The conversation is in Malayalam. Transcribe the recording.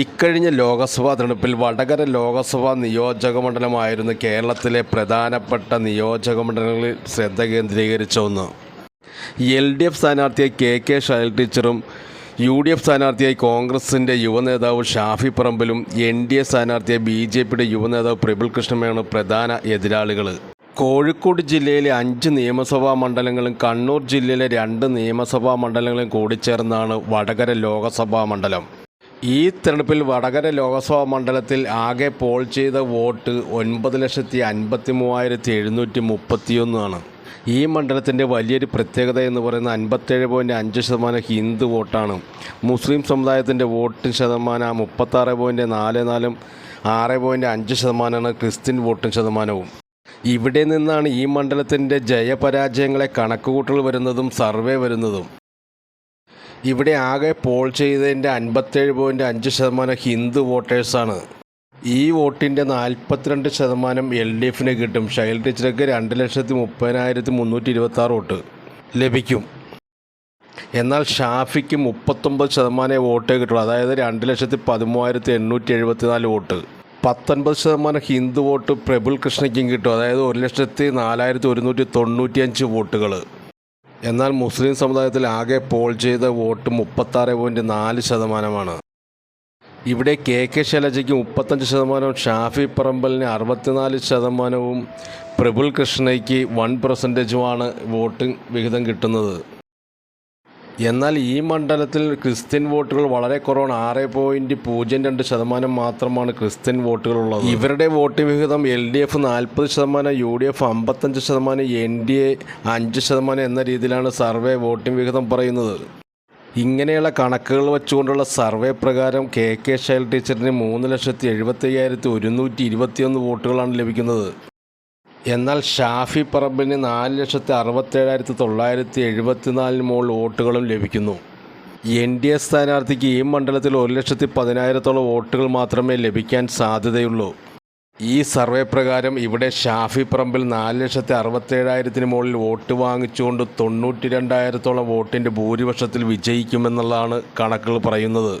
ഇക്കഴിഞ്ഞ ലോകസഭാ തെരഞ്ഞെടുപ്പിൽ വടകര ലോകസഭാ നിയോജക മണ്ഡലമായിരുന്നു കേരളത്തിലെ പ്രധാനപ്പെട്ട നിയോജക മണ്ഡലങ്ങളിൽ ശ്രദ്ധ കേന്ദ്രീകരിച്ച ഒന്ന്. എൽ ഡി എഫ് സ്ഥാനാർത്ഥിയായി കെ കെ ഷൈൽ ടീച്ചറും യു ഡി എഫ് സ്ഥാനാർത്ഥിയായി കോൺഗ്രസിന്റെ യുവനേതാവ് ഷാഫി പറമ്പിലും എൻ ഡി എ സ്ഥാനാർത്ഥിയായി ബി ജെ പിയുടെ യുവനേതാവ് പ്രബിൾ കൃഷ്ണമേയാണ് പ്രധാന എതിരാളികൾ കോഴിക്കോട് ജില്ലയിലെ അഞ്ച് നിയമസഭാ മണ്ഡലങ്ങളും കണ്ണൂർ ജില്ലയിലെ രണ്ട് നിയമസഭാ മണ്ഡലങ്ങളും കൂടിച്ചേർന്നാണ് വടകര ലോകസഭാ മണ്ഡലം. ഈ തെരഞ്ഞെടുപ്പിൽ വടകര ലോക്സഭാ മണ്ഡലത്തിൽ ആകെ പോൾ ചെയ്ത വോട്ട് ഒൻപത് ലക്ഷത്തി അൻപത്തി മൂവായിരത്തി എഴുന്നൂറ്റി മുപ്പത്തിയൊന്നാണ് ഈ മണ്ഡലത്തിന്റെ വലിയൊരു പ്രത്യേകത എന്ന് പറയുന്ന അൻപത്തേഴ് പോയിന്റ് അഞ്ച് ശതമാനം ഹിന്ദു വോട്ടാണ്. മുസ്ലിം സമുദായത്തിന്റെ വോട്ട് ശതമാനം മുപ്പത്താറ് പോയിന്റ് നാല് നാലും ആറ് പോയിന്റ് അഞ്ച് ശതമാനമാണ് ക്രിസ്ത്യൻ വോട്ട് ശതമാനവും. ഇവിടെ നിന്നാണ് ഈ മണ്ഡലത്തിന്റെ ജയപരാജയങ്ങളെ കണക്കുകൂട്ടൽ വരുന്നതും സർവേ വരുന്നതും. ഇവിടെ ആകെ പോൾ ചെയ്തതിന്റെ അൻപത്തേഴ് പോയിന്റ് അഞ്ച് ശതമാനം ഹിന്ദു വോട്ടേഴ്സാണ്. ഈ വോട്ടിന്റെ നാൽപ്പത്തിരണ്ട് ശതമാനം എൽ ഡി എഫിന് കിട്ടും. ശൈൽ ടീച്ചർക്ക് രണ്ട് ലക്ഷത്തി മുപ്പതിനായിരത്തി മുന്നൂറ്റി ഇരുപത്തി ആറ് വോട്ട് ലഭിക്കും. എന്നാൽ ഷാഫിക്ക് മുപ്പത്തൊമ്പത് ശതമാനം വോട്ടേ കിട്ടുള്ളൂ. അതായത് രണ്ട് ലക്ഷത്തി പതിമൂവായിരത്തി എണ്ണൂറ്റി എഴുപത്തി നാല് വോട്ട്. പത്തൊൻപത് ശതമാനം ഹിന്ദു വോട്ട് പ്രബുൽ കൃഷ്ണയ്ക്കും കിട്ടും. അതായത് ഒരു ലക്ഷത്തി നാലായിരത്തി ഒരുന്നൂറ്റി തൊണ്ണൂറ്റിയഞ്ച് വോട്ടുകൾ എന്നാൽ മുസ്ലിം സമുദായത്തിൽ ആകെ പോൾ ചെയ്ത വോട്ട് മുപ്പത്താറ് പോയിന്റ് നാല് ശതമാനമാണ്. ഇവിടെ കെ കെ ശൈലജയ്ക്ക് മുപ്പത്തഞ്ച് ശതമാനവും ഷാഫി പറമ്പലിന് അറുപത്തിനാല് ശതമാനവും പ്രബുൽ കൃഷ്ണയ്ക്ക് വൺ പെർസെന്റേജുമാണ് വോട്ടിംഗ് വിഹിതം കിട്ടുന്നത്. എന്നാൽ ഈ മണ്ഡലത്തിൽ ക്രിസ്ത്യൻ വോട്ടുകൾ വളരെ കുറവാണ്. ആറ് പോയിന്റ് പൂജ്യം രണ്ട് ശതമാനം മാത്രമാണ് ക്രിസ്ത്യൻ വോട്ടുകൾ ഉള്ളത് ഇവരുടെ വോട്ട് വിഹിതം എൽ ഡി എഫ് നാൽപ്പത് ശതമാനം യു ഡി എഫ് അമ്പത്തഞ്ച് ശതമാനം എൻ ഡി എ അഞ്ച് ശതമാനം എന്ന രീതിയിലാണ് സർവേ വോട്ടിംഗ് വിഹിതം പറയുന്നത്. ഇങ്ങനെയുള്ള കണക്കുകൾ വെച്ചുകൊണ്ടുള്ള സർവേ പ്രകാരം കെ കെ ശൈൽ ടീച്ചറിന് മൂന്ന് ലക്ഷത്തി എഴുപത്തി അയ്യായിരത്തി ഒരുന്നൂറ്റി ഇരുപത്തിയൊന്ന് വോട്ടുകളാണ് ലഭിക്കുന്നത്. എന്നാൽ ഷാഫി പറമ്പിന് നാല് ലക്ഷത്തി അറുപത്തേഴായിരത്തി തൊള്ളായിരത്തി എഴുപത്തിനാലിന് മുകളിൽ വോട്ടുകളും ലഭിക്കുന്നു. എൻ ഡി എ സ്ഥാനാർത്ഥിക്ക് ഈ മണ്ഡലത്തിൽ ഒരു ലക്ഷത്തി പതിനായിരത്തോളം വോട്ടുകൾ മാത്രമേ ലഭിക്കാൻ സാധ്യതയുള്ളൂ. ഈ സർവേ പ്രകാരം ഇവിടെ ഷാഫി പറമ്പിൽ നാല് ലക്ഷത്തി അറുപത്തേഴായിരത്തിന് മുകളിൽ വോട്ട് വാങ്ങിച്ചുകൊണ്ട് തൊണ്ണൂറ്റി രണ്ടായിരത്തോളം വോട്ടിന്റെ ഭൂരിപക്ഷത്തിൽ വിജയിക്കുമെന്നുള്ളതാണ് കണക്കുകൾ പറയുന്നത്.